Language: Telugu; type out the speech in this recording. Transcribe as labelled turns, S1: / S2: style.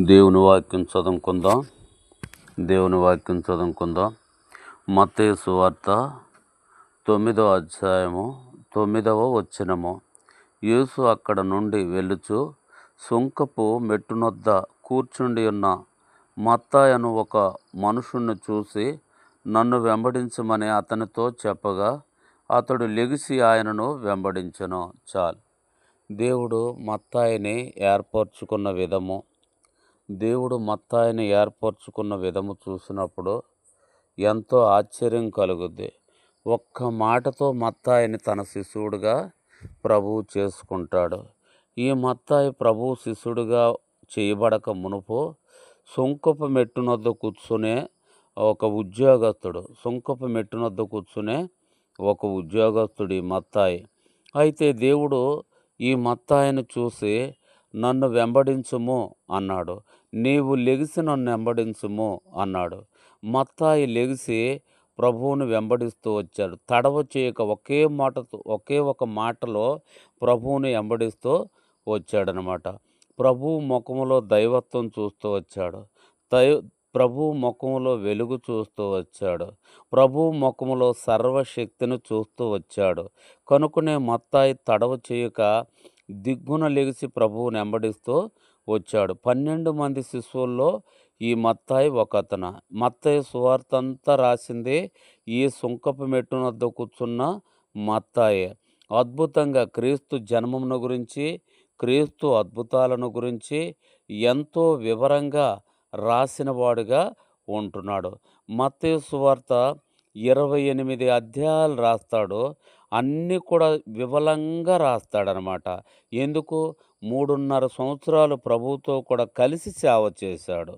S1: దేవుని వాక్యం చదువుకుందాం. దేవుని వాక్యం చదువుకుందాం. మత్తయి సువార్త తొమ్మిదవ అధ్యాయము తొమ్మిదవ వచ్చినము యేసు అక్కడ నుండి వెళ్ళుచు సుంకపు మెట్టునొద్ద కూర్చుండి ఉన్న మత్తాయను ఒక మనుషుణ్ణి చూసి నన్ను వెంబడించమని అతనితో చెప్పగా అతడు లెగిసి ఆయనను వెంబడించను చాలు. దేవుడు మత్తాయిని ఏర్పరచుకున్న విధము. దేవుడు మత్తాయిని ఏర్పరచుకున్న విధము చూసినప్పుడు ఎంతో ఆశ్చర్యం కలుగుద్ది. ఒక్క మాటతో మత్తాయిని తన శిశువుడుగా ప్రభువు చేసుకుంటాడు. ఈ మత్తాయి ప్రభువు శిష్యుడుగా చేయబడక మునుపు సుంకపు మెట్టునొద్ద కూర్చునే ఒక ఉద్యోగస్తుడు సుంకపు మెట్టునొద్ద కూర్చునే ఒక ఉద్యోగస్తుడు ఈ మత్తాయి. అయితే దేవుడు ఈ మత్తాయిని చూసి నన్ను వెంబడించుము అన్నాడు. నీవు లెగిసి నన్ను వెంబడించుము అన్నాడు. మత్తాయి లెగిసి ప్రభువును వెంబడిస్తూ వచ్చాడు. తడవ చేయక ఒకే మాటతో ఒకే ఒక మాటలో ప్రభువుని వెంబడిస్తూ వచ్చాడనమాట. ప్రభువు ముఖములో దైవత్వం చూస్తూ వచ్చాడు. దై ప్రభు ముఖములో వెలుగు చూస్తూ వచ్చాడు. ప్రభు ముఖములో సర్వశక్తిని చూస్తూ వచ్చాడు. కనుకనే మత్తాయి తడవ చేయక దిగ్గున లెగిసి ప్రభువుని వెంబడిస్తూ వచ్చాడు. పన్నెండు మంది శిశువుల్లో ఈ మత్తాయి ఒకతన. మత్తయి సువార్త అంతా రాసింది ఈ సుంకపు మెట్టునొద్ద కూర్చున్న మత్తాయే. అద్భుతంగా క్రీస్తు జన్మమును గురించి క్రీస్తు అద్భుతాలను గురించి ఎంతో వివరంగా రాసినవాడుగా ఉంటున్నాడు. మత్తయి సువార్త ఇరవై ఎనిమిది అధ్యాయాలు రాస్తాడు. అన్నీ కూడా వివలంగా రాస్తాడనమాట. ఎందుకు? మూడున్నర సంవత్సరాలు ప్రభువుతో కూడా కలిసి సేవ చేశాడు.